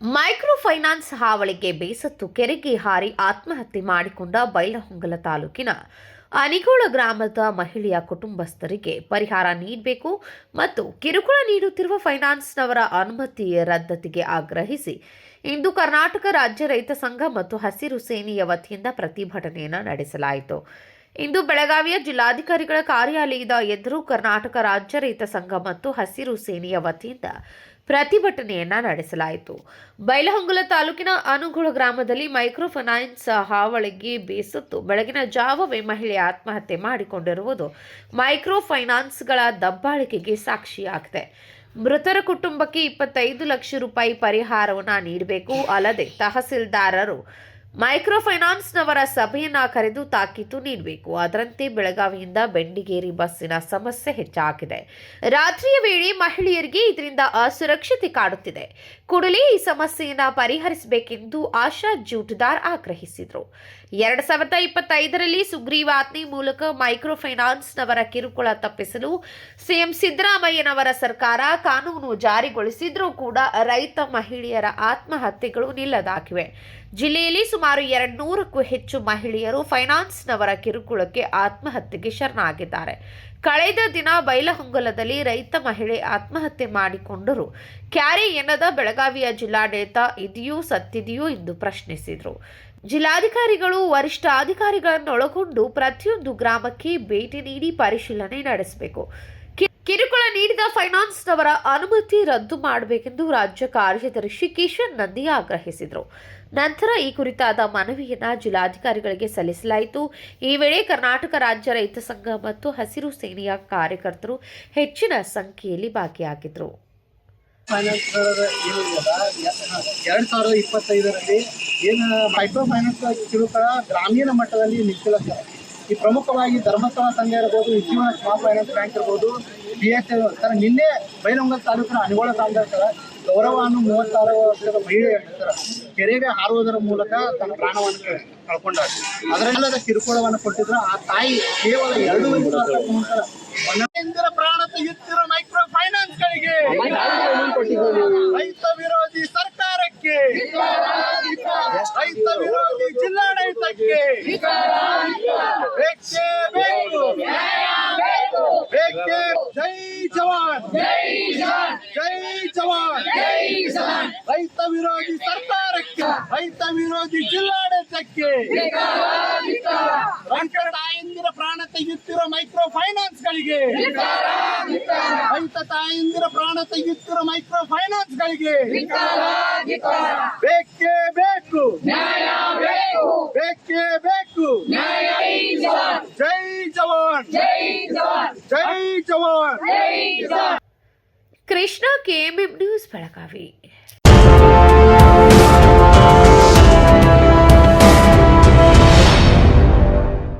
Micro finance ಹಾವಳಿಗೆ ಬೇಸತ್ತು, ಕೆರೆಗೆ ಹಾರಿ ಆತ್ಮಹತ್ಯೆ ಮಾಡಿಕೊಂಡ ಬೈಲಹೊಂಗಲ ತಾಲೂಕಿನ ಅನಿಗೋಳ ಗ್ರಾಮದ ಮಹಿಳೆಯ ಕುಟುಂಬಸ್ಥರಿಗೆ ಪರಿಹಾರ ನೀಡಬೇಕು ಮತ್ತು ಕಿರುಕುಳ ನೀಡುತ್ತಿರುವ ಫೈನಾನ್ಸ್ನವರ ಅನುಮತಿ ರದ್ದತಿಗೆ ಆಗ್ರಹಿಸಿ ಇಂದು ಕರ್ನಾಟಕ ರಾಜ್ಯ ರೈತ ಸಂಘ ಮತ್ತು ಹಸಿರು ಸೇನೆಯ ವತಿಯಿಂದ ಪ್ರತಿಭಟನೆಯನ್ನು ನಡೆಸಲಾಯಿತು. ಇಂದು ಬೆಳಗಾವಿಯ ಜಿಲ್ಲಾಧಿಕಾರಿಗಳ ಕಾರ್ಯಾಲಯದ ಎದುರು ಕರ್ನಾಟಕ ರಾಜ್ಯ ರೈತ ಸಂಘ ಮತ್ತು ಹಸಿರು ಸೇನೆಯ ವತಿಯಿಂದ ಪ್ರತಿಭಟನೆಯನ್ನ ನಡೆಸಲಾಯಿತು. ಬೈಲಹೊಂಗಲ ತಾಲೂಕಿನ ಅನುಗುಳ ಗ್ರಾಮದಲ್ಲಿ ಮೈಕ್ರೋ ಫೈನಾನ್ಸ್ ಹಾವಳಿಗೆ ಬೇಸತ್ತು. ಬೆಳಗಿನ ಜಾವವೇ ಮಹಿಳೆ ಆತ್ಮಹತ್ಯೆ ಮಾಡಿಕೊಂಡಿರುವುದು ಮೈಕ್ರೋ ಫೈನಾನ್ಸ್ಗಳ ದಬ್ಬಾಳಿಕೆಗೆ ಸಾಕ್ಷಿಯಾಗಿದೆ. ಮೃತರ ಕುಟುಂಬಕ್ಕೆ ಇಪ್ಪತ್ತೈದು ಲಕ್ಷ ರೂಪಾಯಿ ಪರಿಹಾರವನ್ನು ನೀಡಬೇಕು. ಅಲ್ಲದೆ ತಹಸೀಲ್ದಾರರು ಮೈಕ್ರೋ ಫೈನಾನ್ಸ್ನವರ ಸಭೆಯನ್ನ ಕರೆದು ತಾಕೀತು ನೀಡಬೇಕು. ಅದರಂತೆ ಬೆಳಗಾವಿಯಿಂದ ಬೆಂಡಿಗೇರಿ ಬಸ್ಸಿನ ಸಮಸ್ಯೆ ಹೆಚ್ಚಾಗಿದೆ. ರಾತ್ರಿಯ ವೇಳೆ ಮಹಿಳೆಯರಿಗೆ ಇದರಿಂದ ಅಸುರಕ್ಷತೆ ಕಾಡುತ್ತಿದೆ. ಕೂಡಲೇ ಈ ಸಮಸ್ಯೆಯನ್ನು ಪರಿಹರಿಸಬೇಕೆಂದು ಆಶಾ ಜೂಟ್ದಾರ್ ಆಗ್ರಹಿಸಿದರು. ಎರಡ್ ಸಾವಿರದ ಇಪ್ಪತ್ತೈದರಲ್ಲಿ ಸುಗ್ರೀವಾಜ್ಞೆ ಮೂಲಕ ಮೈಕ್ರೋ ಫೈನಾನ್ಸ್ನವರ ಕಿರುಕುಳ ತಪ್ಪಿಸಲು ಸಿಎಂ ಸಿದ್ದರಾಮಯ್ಯನವರ ಸರ್ಕಾರ ಕಾನೂನು ಜಾರಿಗೊಳಿಸಿದ್ರೂ ಕೂಡ ರೈತ ಮಹಿಳೆಯರ ಆತ್ಮಹತ್ಯೆಗಳು ನಿಲ್ಲದಾಗಿವೆ ಜಿಲ್ಲೆಯಲ್ಲಿ ಸುಮಾರು ಎರಡು ನೂರಕ್ಕೂ ಹೆಚ್ಚು ಮಹಿಳೆಯರು ಫೈನಾನ್ಸ್ನವರ ಕಿರುಕುಳಕ್ಕೆ ಆತ್ಮಹತ್ಯೆಗೆ ಶರಣಾಗಿದ್ದಾರೆ. ಕಳೆದ ದಿನ ಬೈಲಹೊಂಗಲದಲ್ಲಿ ರೈತ ಮಹಿಳೆ ಆತ್ಮಹತ್ಯೆ ಮಾಡಿಕೊಂಡರು. ಕ್ಯಾರೆ ಎನ್ನದ ಬೆಳಗಾವಿಯ ಜಿಲ್ಲಾಡಳಿತ ಇದೆಯೋ ಸತ್ತಿದೆಯೋ ಎಂದು ಪ್ರಶ್ನಿಸಿದರು. ಜಿಲ್ಲಾಧಿಕಾರಿಗಳು, ವರಿಷ್ಠ ಅಧಿಕಾರಿಗಳನ್ನೊಳಗೊಂಡು ಪ್ರತಿಯೊಂದು ಗ್ರಾಮಕ್ಕೆ ಭೇಟಿ ನೀಡಿ ಪರಿಶೀಲನೆ ನಡೆಸಬೇಕು. ಕಿರುಕುಳ ನೀಡಿದ ಫೈನಾನ್ಸ್ನವರ ಅನುಮತಿ ರದ್ದು ಮಾಡಬೇಕೆಂದು ರಾಜ್ಯ ಕಾರ್ಯದರ್ಶಿ ಕಿಶನ್ ನಂದಿ ಆಗ್ರಹಿಸಿದರು. ನಂತರ ಈ ಕುರಿತಾದ ಮನವಿಯನ್ನು ಜಿಲ್ಲಾಧಿಕಾರಿಗಳಿಗೆ ಸಲ್ಲಿಸಲಾಯಿತು. ಈ ವೇಳೆ ಕರ್ನಾಟಕ ರಾಜ್ಯ ರೈತ ಸಂಘ ಮತ್ತು ಹಸಿರು ಸೇನೆಯ ಕಾರ್ಯಕರ್ತರು ಹೆಚ್ಚಿನ ಸಂಖ್ಯೆಯಲ್ಲಿ ಭಾಗಿಯಾಗಿದ್ದರು. ಎರಡು ಸಾವಿರದ ಇಪ್ಪತ್ತೈದರಲ್ಲಿ ಏನು ಮೈಕ್ರೋ ಫೈನಾನ್ಸ್ ಕಿರುಕುಳ ಗ್ರಾಮೀಣ ಮಟ್ಟದಲ್ಲಿ ಸರ್ ಈ ಪ್ರಮುಖವಾಗಿ ಧರ್ಮಸ್ಥಳ ಸಂಘ ಇರ್ಬೋದು ಉಜ್ಜೀವನ ಸ್ಮಾಲ್ ಫೈನಾನ್ಸ್ ಬ್ಯಾಂಕ್ ಇರ್ಬೋದು ಬಿ ಎಸ್ ಸರ್, ನಿನ್ನೆ ಬೈನಂಗಲ್ ತಾಲೂಕಿನ ಅನಿಗೋಳ ಗ್ರಾಮದ ಸರ್ ಗೌರವವನ್ನು ಮೂವತ್ತಾರು ವರ್ಷದ ಮಹಿಳೆ ಸರ್, ಕೆರೆಗೆ ಹಾರುವುದರ ಮೂಲಕ ತನ್ನ ಪ್ರಾಣವನ್ನು ಕಳ್ಕೊಂಡಾರ ಅದರಲ್ಲದ ಕಿರುಕುಳವನ್ನು ಕೊಟ್ಟಿದ್ರು. ಆ ತಾಯಿ ಕೇವಲ ಎರಡು ಪ್ರಾಣ ತೆಗೆಯುತ್ತಿರೋ ಮೈಕ್ರೋ ಫೈನಾನ್ಸ್ಗಳಿಗೆ ರೈತ ವಿರೋಧಿ ಸರ್ಕಾರಕ್ಕೆ, ರೈತ ವಿರೋಧಿ ಜಿಲ್ಲಾಡಳಿತಕ್ಕೆ ಬೇಕೇ ಬೇಕು ಬೇಕೇ ಜೈ ಜವಾನ್ ಜೈ ಜವಾನ್ ರೈತ ವಿರೋಧಿ ಸರ್ಕಾರಕ್ಕೆ ರೈತ ವಿರೋಧಿ ಜಿಲ್ಲಾಡಳಿತಕ್ಕೆ ರೈತ ತಾಯಂದಿರ ಪ್ರಾಣ ತೆಗೆಯುತ್ತಿರೋ ಮೈಕ್ರೋ ಫೈನಾನ್ಸ್ಗಳಿಗೆ ರೈತ ತಾಯಂದಿರ ಪ್ರಾಣ ತೆಗೆಯುತ್ತಿರೋ ಮೈಕ್ರೋ ಫೈನಾನ್ಸ್ಗಳಿಗೆ ಬೇಕೇ ಬೇಕು ಬೇಕೇ ಬೇಕು ಜೈ ಜವಾನ್ ಜೈ ಜವಾನ್ ಕೃಷ್ಣ ಕೆಎಂಎಂ ನ್ಯೂಸ್ ಬೆಳಗಾವಿ